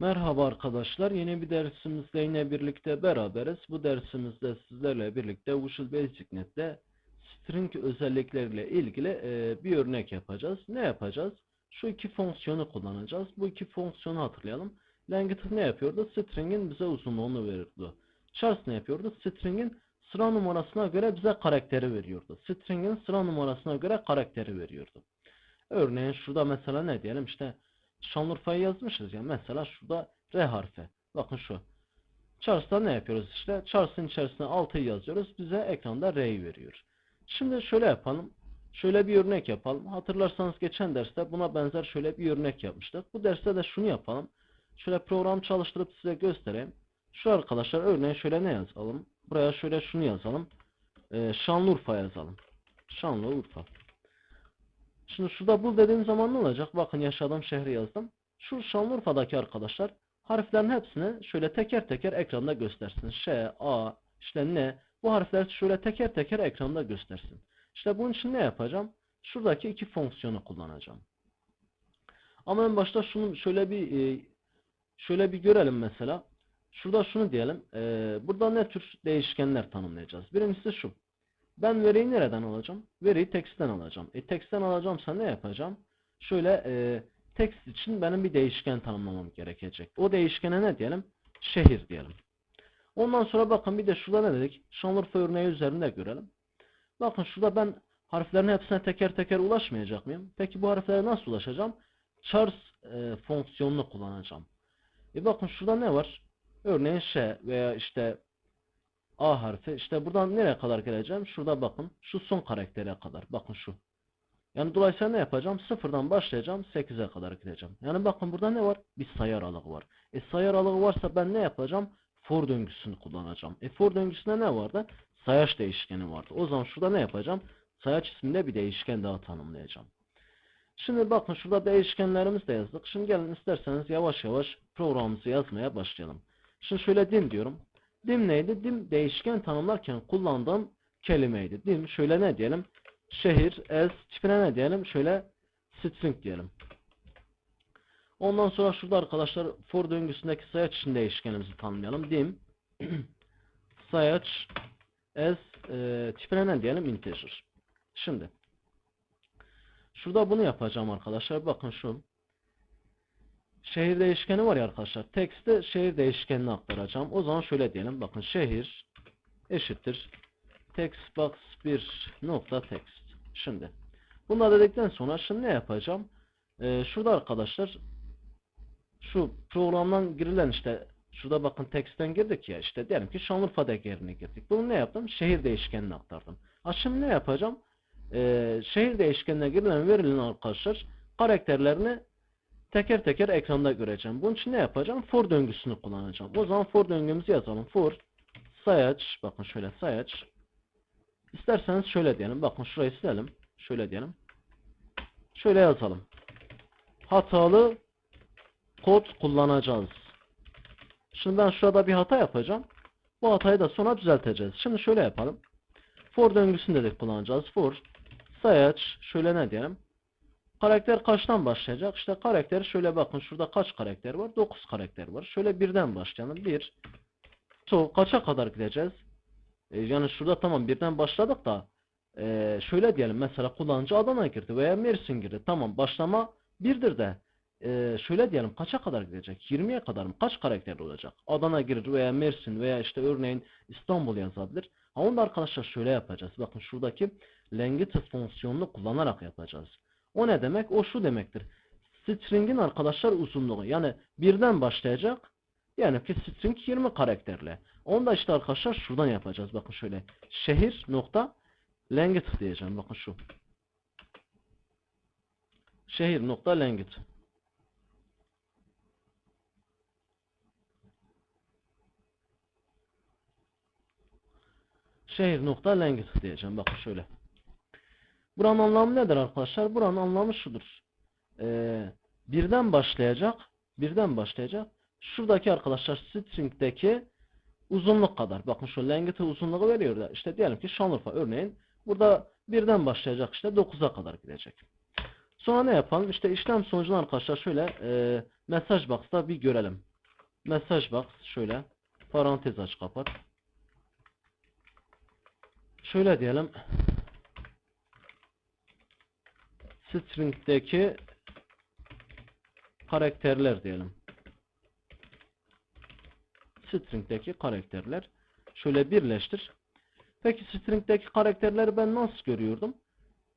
Merhaba arkadaşlar. Yeni bir dersimizle yine birlikte beraberiz. Bu dersimizde sizlerle birlikte Visual Basic Net'te string özellikleriyle ilgili e, bir örnek yapacağız. Ne yapacağız? Şu iki fonksiyonu kullanacağız. Bu iki fonksiyonu hatırlayalım. Length ne yapıyordu? String'in bize uzunluğunu verirdi. Charts ne yapıyordu? String'in sıra numarasına göre bize karakteri veriyordu. String'in sıra numarasına göre karakteri veriyordu. Örneğin şurada mesela ne diyelim işte Şanlıurfa'yı yazmışız ya. Mesela şurada R harfi. Bakın şu. Charles'ta ne yapıyoruz işte? Charles'ın içerisine 6'yı yazıyoruz. Bize ekranda R'yi veriyor. Şimdi şöyle yapalım. Şöyle bir örnek yapalım. Hatırlarsanız geçen derste buna benzer şöyle bir örnek yapmıştık. Bu derste de şunu yapalım. Şöyle program çalıştırıp size göstereyim. Şu arkadaşlar örneğin şöyle ne yazalım? Buraya şöyle şunu yazalım. Ee, Şanlıurfa yazalım. Şanlıurfa. Şimdi şurada bul dediğim zaman ne olacak? Bakın yaşadığım şehri yazdım. Şu Şanlıurfa'daki arkadaşlar harflerin hepsini şöyle teker teker ekranda göstersin. Ş, A, işte N. Bu harfler şöyle teker teker ekranda göstersin. İşte bunun için ne yapacağım? Şuradaki iki fonksiyonu kullanacağım. Ama en başta şunu şöyle bir e, şöyle bir görelim mesela. Şurada şunu diyelim. E, burada ne tür değişkenler tanımlayacağız? Birincisi şu. Ben veriyi nereden alacağım? Veriyi text'ten alacağım. E text'ten alacağımsa ne yapacağım? Şöyle e, text için benim bir değişken tanımlamam gerekecek. O değişkene ne diyelim? Şehir diyelim. Ondan sonra bakın bir de şurada ne dedik? Şanlıurfa örneği üzerinde görelim. Bakın şurada ben harflerin hepsine teker teker ulaşmayacak mıyım? Peki bu harflere nasıl ulaşacağım? Chars e, fonksiyonunu kullanacağım. E bakın şurada ne var? Örneğin Ş veya işte A harfi. İşte buradan nereye kadar geleceğim? Şurada bakın. Şu son karaktere kadar. Bakın şu. Yani dolayısıyla ne yapacağım? Sıfırdan başlayacağım. 8'e kadar gideceğim. Yani bakın burada ne var? Bir sayı aralığı var. E sayı aralığı varsa ben ne yapacağım? For döngüsünü kullanacağım. E for döngüsünde ne vardı? Sayaç değişkeni vardı. O zaman şurada ne yapacağım? Sayaç isminde bir değişken daha tanımlayacağım. Şimdi bakın şurada değişkenlerimizi de yazdık. Şimdi gelin isterseniz yavaş yavaş programımızı yazmaya başlayalım. Şimdi şöyle dim diyorum. Dim neydi? Dim değişken tanımlarken kullandığım kelimeydi. Dim şöyle ne diyelim? Şehir, as tipine ne diyelim? Şöyle string diyelim. Ondan sonra şurada arkadaşlar for döngüsündeki sayaç için değişkenimizi tanımlayalım. Dim sayaç as e, tipine ne diyelim? Integer. Şimdi şurada bunu yapacağım arkadaşlar. Bakın şu şehir değişkeni var ya arkadaşlar. Text'te şehir değişkenini aktaracağım. O zaman şöyle diyelim. Bakın şehir eşittir textbox 1 nokta text. Şimdi bunu dedikten sonra şimdi ne yapacağım? Ee, şurada arkadaşlar şu programdan girilen işte şurada bakın text'ten girdik ya işte diyelim ki Şanlıurfa değerini girdik. Bunu ne yaptım? Şehir değişkenini aktardım. Ha şimdi ne yapacağım? Ee, şehir değişkenine girilen verilen arkadaşlar karakterlerini teker teker ekranda göreceğim. Bunun için ne yapacağım? For döngüsünü kullanacağım. O zaman for döngümüzü yazalım. For sayaç, bakın şöyle sayaç. İsterseniz şöyle diyelim. Bakın şurayı silelim. Şöyle diyelim. Şöyle yazalım. Hatalı kod kullanacağız. Şimdi ben şurada bir hata yapacağım. Bu hatayı da sonra düzelteceğiz. Şimdi şöyle yapalım. For döngüsünü de kullanacağız. For sayaç şöyle ne diyelim? Karakter kaçtan başlayacak? İşte karakteri şöyle bakın. Şurada kaç karakter var? 9 karakter var. Şöyle birden başlayalım. 1 to kaça kadar gideceğiz? E, yani şurada tamam birden başladık da e, şöyle diyelim mesela kullanıcı Adana girdi veya Mersin girdi. Tamam başlama birdir de e, şöyle diyelim kaça kadar gidecek? 20'ye kadar mı? Kaç karakter olacak? Adana girir veya Mersin veya işte örneğin İstanbul yazabilir. Ha onu da arkadaşlar şöyle yapacağız. Bakın şuradaki length fonksiyonunu kullanarak yapacağız. O ne demek? O şu demektir. String'in arkadaşlar uzunluğu. Yani birden başlayacak. Yani ki string 20 karakterle. Onu da işte arkadaşlar şuradan yapacağız. Bakın şöyle. Şehir nokta length diyeceğim. Bakın şu. Şehir nokta length. Şehir nokta length diyeceğim. Bakın şöyle. Buranın anlamı nedir arkadaşlar? Buranın anlamı şudur. Ee, birden başlayacak. Birden başlayacak. Şuradaki arkadaşlar string'deki uzunluk kadar. Bakın şu length'ı uzunluğu veriyor da. İşte diyelim ki Şanlıurfa örneğin. Burada birden başlayacak işte 9'a kadar gidecek. Sonra ne yapalım? İşte işlem sonucunu arkadaşlar şöyle e, mesaj box'ta bir görelim. Mesaj box şöyle parantez aç kapat. Şöyle diyelim. String'deki karakterler diyelim. String'deki karakterler. Şöyle birleştir. Peki string'deki karakterleri ben nasıl görüyordum?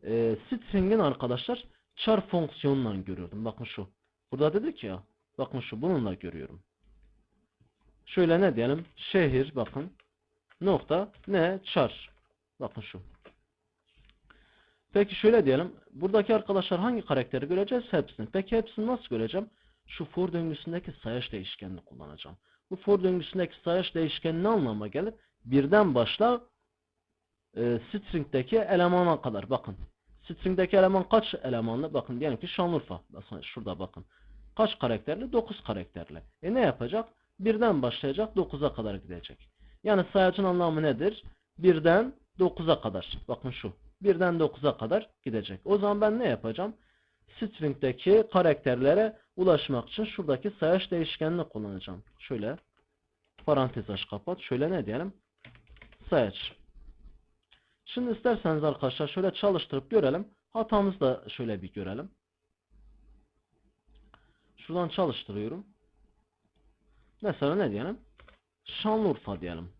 Ee, string'in arkadaşlar char fonksiyonla görüyordum. Bakın şu. Burada dedik ya. Bakın şu. Bununla görüyorum. Şöyle ne diyelim? Şehir bakın. Nokta ne? Char. Bakın şu. Peki şöyle diyelim. Buradaki arkadaşlar hangi karakteri göreceğiz? Hepsini. Peki hepsini nasıl göreceğim? Şu for döngüsündeki sayaç değişkenini kullanacağım. Bu for döngüsündeki sayaç değişkeni ne anlama gelir? Birden başla e, string'deki elemana kadar. Bakın. String'deki eleman kaç elemanlı? Bakın diyelim ki Şanlıurfa. Şurada bakın. Kaç karakterli? 9 karakterli. E ne yapacak? Birden başlayacak 9'a kadar gidecek. Yani sayacın anlamı nedir? Birden 9'a kadar. Bakın şu. Birden 9'a kadar gidecek. O zaman ben ne yapacağım? String'deki karakterlere ulaşmak için şuradaki sayaç değişkenini kullanacağım. Şöyle parantez aç kapat. Şöyle ne diyelim? Sayaç. Şimdi isterseniz arkadaşlar şöyle çalıştırıp görelim. Hatamızı da şöyle bir görelim. Şuradan çalıştırıyorum. Mesela ne diyelim? Şanlıurfa diyelim.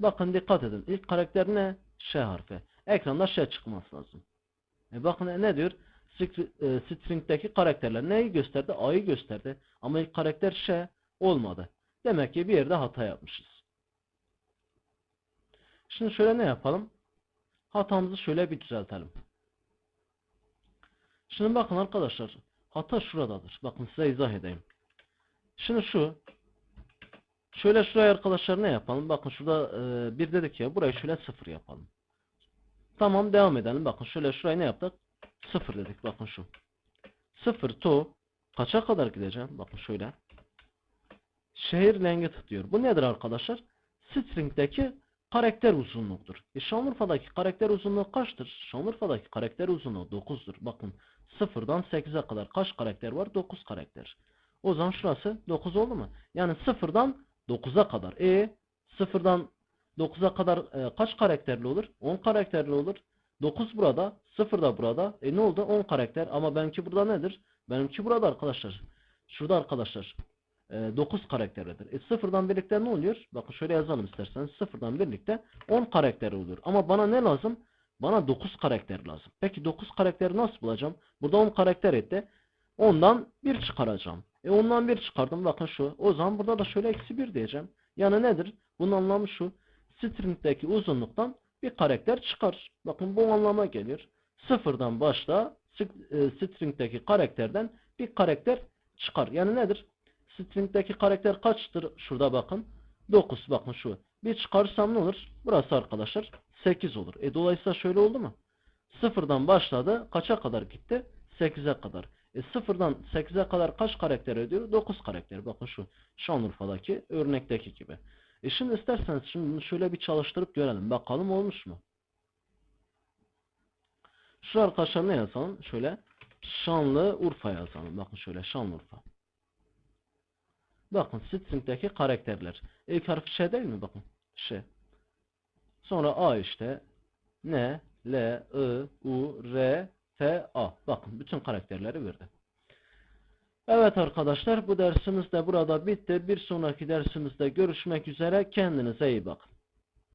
Bakın dikkat edin. İlk karakter ne? Ş harfi. Ekranda Ş çıkması lazım. E bakın ne diyor? E, String'deki karakterler neyi gösterdi? A'yı gösterdi. Ama ilk karakter Ş olmadı. Demek ki bir yerde hata yapmışız. Şimdi şöyle ne yapalım? Hatamızı şöyle bir düzeltelim. Şimdi bakın arkadaşlar. Hata şuradadır. Bakın size izah edeyim. Şimdi şu. Şöyle şuraya arkadaşlar ne yapalım? Bakın şurada e, bir dedik ya. Burayı şöyle sıfır yapalım. Tamam devam edelim. Bakın şöyle şurayı ne yaptık? Sıfır dedik. Bakın şu. Sıfır to kaça kadar gideceğim? Bakın şöyle. Şehir length diyor. Bu nedir arkadaşlar? String'deki karakter uzunluğudur. E Şanlıurfa'daki karakter uzunluğu kaçtır? Şanlıurfa'daki karakter uzunluğu 9'dur. Bakın 0'dan 8'e kadar kaç karakter var? 9 karakter. O zaman şurası 9 oldu mu? Yani 0'dan 9'a kadar. E 0'dan 9'a kadar e, kaç karakterli olur? 10 karakterli olur. 9 burada, 0 da burada. E ne oldu? 10 karakter. Ama benimki burada nedir? Benimki burada arkadaşlar. Şurada arkadaşlar. E, 9 karakterlidir. E 0'dan birlikte ne oluyor? Bakın şöyle yazalım isterseniz. 0'dan birlikte 10 karakter oluyor. Ama bana ne lazım? Bana 9 karakter lazım. Peki 9 karakteri nasıl bulacağım? Burada 10 karakter etti. Ondan 1 çıkaracağım. E ondan 1 çıkardım. Bakın şu. O zaman burada da şöyle eksi 1 diyeceğim. Yani nedir? Bunun anlamı şu. String'deki uzunluktan bir karakter çıkar. Bakın bu anlama gelir. Sıfırdan başla e, string'deki karakterden bir karakter çıkar. Yani nedir? String'deki karakter kaçtır? Şurada bakın. 9 bakın şu. Bir çıkarsam ne olur? Burası arkadaşlar 8 olur. E dolayısıyla şöyle oldu mu? Sıfırdan başladı. Kaça kadar gitti? 8'e kadar. E sıfırdan 8'e kadar kaç karakter ediyor? 9 karakter. Bakın şu Şanlıurfa'daki örnekteki gibi. E şimdi isterseniz şimdi şöyle bir çalıştırıp görelim. Bakalım olmuş mu? Şu arkadaşlar ne yazalım? Şöyle Şanlıurfa yazalım. Bakın şöyle Şanlıurfa. Bakın string'deki karakterler. İlk harfi Ş değil mi? Bakın. Ş. Sonra A işte. N, L, I, U, R, T, A. Bakın bütün karakterleri verdi. Evet arkadaşlar bu dersimiz de burada bitti. Bir sonraki dersimizde görüşmek üzere. Kendinize iyi bakın.